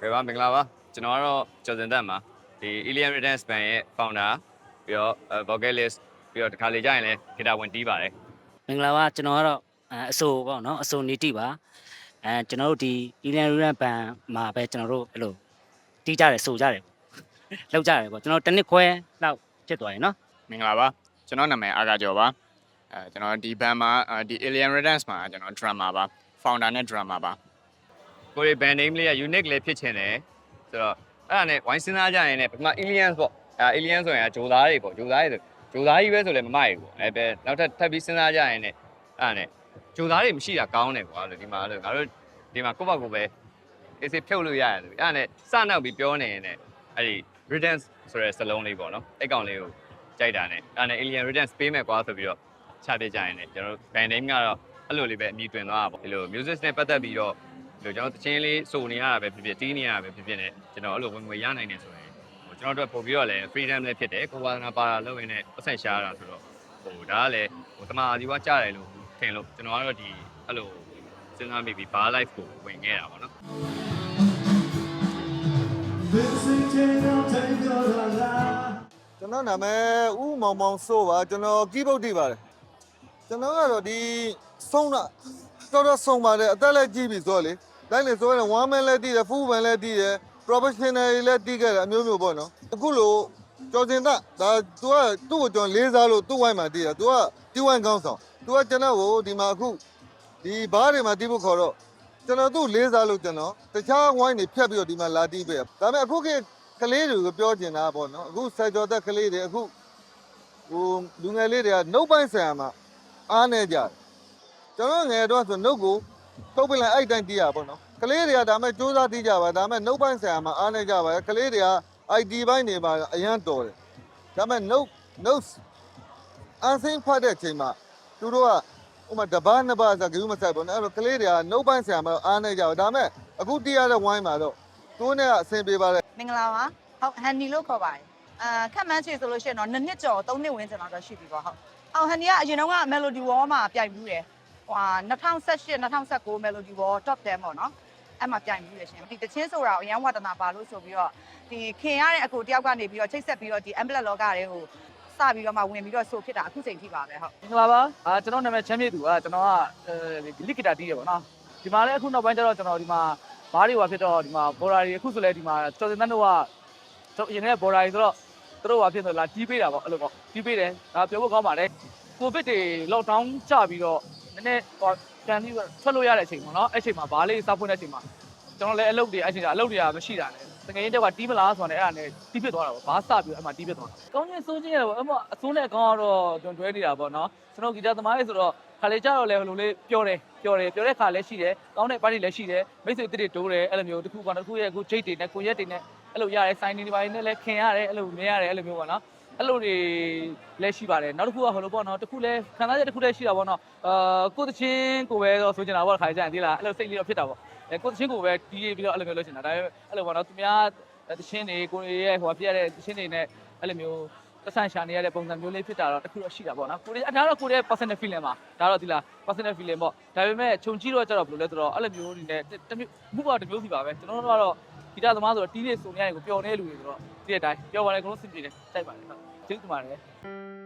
ဘယ်ပါမင်္ဂလာပါကျွန်တော်ကတော့ကျော်စင်တက်မှာဒီ Alien Returns Band ရဲ့ founder ပြီးတော့ vocalist ပြီးတော့တခါလေကြာရင်လည်း guitar ဝင်တီးပါတယ်မင်္ဂလာပါကျွန်တော်ကတော့အဆိုပေါ့နော်အဆိုနီတီပါအဲကျွန်တော်တို့ဒီ Alien Returns Band မှာပဲကျွန်တော်တို့အဲ့လိုတီးကြတယ်ဆိုကြတယ် လောက်ကြတယ်ပေါ့ကျွန်တော်တစ်နှစ်ခွဲလောက်ဖြစ်သွားတယ်နော်မင်္ဂလာပါကျွန်တော်နာမည်အာကာကျော်ပါအဲကျွန်တော်ဒီဘန်မှာအာဒီ Alien Redance မှာကျွန်တော် drummer ပါ founder နဲ့ drummer ပါကိုရီ band name လေးက unique လေးဖြစ်ချင်တယ်ဆိုတော့အဲ့ဒါနဲ့ဝိုင်းစဉ်းစားကြရင်လည်းပထမ aliens ပေါ့အဲ aliens ဆိုရင်ဂျိုသားတွေပေါ့ဂျိုသားတွေဆိုဂျိုသားကြီးပဲဆိုလည်းမမိုက်ဘူးပေါ့အဲပဲနောက်ထပ်ထပ်ပြီးစဉ်းစားကြရင်လည်းအဲ့ဒါနဲ့ဂျိုသားတွေမရှိတာကောင်းတယ်ကွာလို့ဒီမှာလို့ငါတို့ဒီမှာကိုယ့်ဘက်ကိုပဲအေးစေးဖြုတ်လို့ရတယ်လို့အဲ့ဒါနဲ့စနောက်ပြီးပြောနေရင်လည်းအဲ့ဒီ returns ဆိုတဲ့စလုံးလေးပေါ့နော်အဲ့ကောင်လေးကိုကြိုက်တာနဲ့အဲ့ဒါနဲ့ alien returns ပေးမယ်ကွာဆိုပြီးတော့ချပြကြရင်လည်းကျွန်တော်တို့ band name ကတော့အဲ့လိုလေးပဲအမည်တွင်သွားတာပေါ့ဒီလို music နဲ့ပတ်သက်ပြီးတော့ဒီလိုကျွန်တော်တချင်းလေးစုံနေရတာပဲဖြစ်ဖြစ်တီးနေရတာပဲဖြစ်ဖြစ်နဲ့ကျွန်တော်အဲ့လိုဝင်ငွေရနိုင်နေဆိုရင်ဟိုကျွန်တော်တို့ပို့ပြီးတော့လည်း freedom လည်းဖြစ်တယ်ကိုယ်ဝါဒနာပါတာလုပ်ရင်းနဲ့ပတ်ဆက်ရှားတာဆိုတော့ဟိုဒါကလည်းဟိုတမာဒီဝါကြားတယ်လို့ထင်လို့ကျွန်တော်ကတော့ဒီအဲ့လိုစဉ်းစားမိပြီး bar life ကိုဝင်ခဲ့တာပေါ့နော် ကျွန်တော်နာမည်ဦးမောင်မောင်စိုးပါကျွန်တော်ကီးဘုတ်တီပါတယ်ကျွန်တော်ကတော့ဒီဆုံးတာတော်တော်ဆုံးပါတယ်အသက်လည်းကြီးပြီဆိုတော့လေတိုင်းလေဆိုရင် one man လည်းတီးတယ် full man လည်းတီးတယ် professional တွေလည်းတီးခဲ့တယ်အမျိုးမျိုးပေါ့နော်အခုလို့ကျော်စင်သားဒါ तू ကသူ့ကိုကျွန်တော်လေးစားလို့သူ့ဝိုင်းမှာတီးတယ် तू ကတီးဝိုင်းကောင်းဆောင် तू ကကျွန်တော်ကိုဒီမှာအခုဒီဘားတွေမှာတီးဖို့ခေါ်တော့ ကျွန်တော်သူ့လေးစားလို့ကျွန်တော်တခြားဝိုင်းတွေဖြတ်ပြီးတော့ဒီမှာလာတီးပေးတယ်ဒါပေမဲ့အခုခေတ်ကလေးတွေကိုပြောချင်တာပေါ့နော်အခုစိုက်ကျော်သက်ကလေးတွေအခုဟိုလူငယ်လေးတွေကနှုတ်ပိုင်းဆရာမှာအားနေကြတယ်ကျွန်တော်ငယ်တော့ဆိုနှုတ်ကိုထုတ်ပလိုက်အဲ့တိုင်းတီးရပါပေါ့နော်ကလေးတွေကဒါမဲ့စူးစမ်းတီးကြပါဒါမဲ့နှုတ်ပိုင်းဆရာမှာအားနေကြပါကလေးတွေက ID ဘိုင်းတွေမှာအရန်တော်တယ်ဒါမဲ့နှုတ်နှုတ်အန်စင်းဖတ်တဲ့အချိန်မှာသူတို့က ဥမာတပားနှစ်ပါးဆိုဂရုမစိုက်ဘူးနော်အဲ့လိုကလေးတွေကနှုတ်ပိုင်းဆရာမှာအားနေကြပါဒါမဲ့အခုတီးရတဲ့ဝိုင်းမှာတော့သူနဲ့ကအဆင်ပြေပါတယ်မင်္ဂလာပါဟုတ်ဟန်နီလို့ခေါ်ပါတယ်အာခက်မှန်းချေဆိုလို့ရှိရင်တော့နှစ်နှစ်ကျော်သုံးနှစ်ဝန်းကျင်လောက်တော့ရှိပြီပေါ့ဟုတ်အော်ဟန်နီကအရင်တော့က Melody Wall မှာပြိုင်ဘူးတယ်ဟို2018 2019 Melody Wall Top 10ပေါ့နော်အဲ့မှာပြိုင်ဘူးရရှင်ဒီတချင်းဆိုတာကိုအရန်ဝါဒနာပါလို့ဆိုပြီးတော့ဒီခင်ရတဲ့အကိုတယောက်ကနေပြီးတော့ချိတ်ဆက်ပြီးတော့ဒီ Amblet လောကတွေကို စပြီးတော့မှဝင်ပြီးတော့ဆိုဖြစ်တာအခုချိန်ထိပါပဲဟုတ်မင်္ဂလာပါအာကျွန်တော်နာမည်ချမ်းမြေသူอ่ะကျွန်တော်ကအဲလစ်ဂီတာတီးရပါတော့ဒီမှာလည်းအခုနောက်ပိုင်းကျတော့ကျွန်တော်ဒီမှာဘားတွေဟွာဖြစ်တော့ဒီမှာဘော်ဒါတွေအခုဆိုလဲဒီမှာကျော်စင်တန်းတို့ကကျွန်တော်အရင်ကဘော်ဒါတွေဆိုတော့သူတို့ဟွာဖြစ်တော့လာတီးပေးတာပေါ့အဲ့လိုပေါ့တီးပေးတယ်ဒါပြောဖို့ကောင်းပါတယ်ကိုဗစ်တွေ lockdown ကျပြီးတော့နည်းနည်းဟိုကန်ပြီးထွက်လို့ရတဲ့အချိန်ပေါ့နော်အဲ့ချိန်မှာဘားလေးစောက်ဖွင့်တဲ့အချိန်မှာကျွန်တော်လည်းအလုပ်တွေအဲ့ချိန်ကအလုပ်တွေကမရှိတာလေတ ကယ်ရင်တော့တီးမလားဆိုတော့လည်းအဲ့ဒါနဲ့တီးဖြစ်သွားတာပေါ့ဘားစပြီးအဲ့မှာတီးဖြစ်သွားတာကောင်းချင်းစိုးချင်းရပေါ့အဲ့မှာအစိုးနဲ့အကောင်းကတော့တွန်တွဲနေတာပေါ့နော်ကျွန်တော်ဂီတာသမားလေးဆိုတော့ခါလေကြတော့လည်းဟိုလိုလေးပြောတယ်ပြောတယ်ပြောတဲ့ခါလည်းရှိတယ်ကောင်းတဲ့ပါတီလည်းရှိတယ်မိတ်ဆွေတစ်တွေတိုးတယ်အဲ့လိုမျိုးတစ်ခုပေါ့တစ်ခုရဲ့အခုဂျိတ်တွေနဲ့ကိုရက်တွေနဲ့အဲ့လိုရတယ်ဆိုင်နေတွေပါနေလည်းခင်ရတယ်အဲ့လိုမြင်ရတယ်အဲ့လိုမျိုးပေါ့နော်အဲ့လိုတွေလည်းရှိပါတယ်နောက်တစ်ခုကဟိုလိုပေါ့နော်တစ်ခုလည်းခံစားချက်တစ်ခုလည်းရှိတာပေါ့နော်အာကိုတချင်းကိုပဲတော့ဆိုချင်တာပေါ့ခါကြရင်ဒီလားအဲ့လိုစိတ်လေးတော့ဖြစ်တာပေါ့ အဲကိုတချင်းကိုပဲတီးပြီးတော့အဲ့လိုမျိုးလုပ်ချင်တာဒါပေမဲ့အဲ့လိုပေါ့နော်သူများတချင်းတွေကိုရဲ့ဟိုပြရတဲ့တချင်းတွေနဲ့အဲ့လိုမျိုးပတ်စံရှာနေရတဲ့ပုံစံမျိုးလေးဖြစ်တာတော့တစ်ခုတော့ရှိတာပေါ့နော်ကိုလေးအထားတော့ကိုရဲ့ personal feeling ပါဒါတော့ဒီလား personal feeling ပေါ့ဒါပေမဲ့ခြုံကြည့်တော့ကြတော့ဘယ်လိုလဲဆိုတော့အဲ့လိုမျိုးတွေနဲ့တမျိုးမှုပါတစ်မျိုးစီပါပဲကျွန်တော်တို့ကတော့ဂီတသမားဆိုတော့တီးနေစုံနေရတယ်ကိုပျော်နေလူတွေဆိုတော့ဒီတဲ့အတိုင်းပျော်ပါတယ်ကျွန်တော်စင်ပြေတယ်တိုက်ပါတယ်ဟုတ်ကျေးဇူးတင်ပါတယ်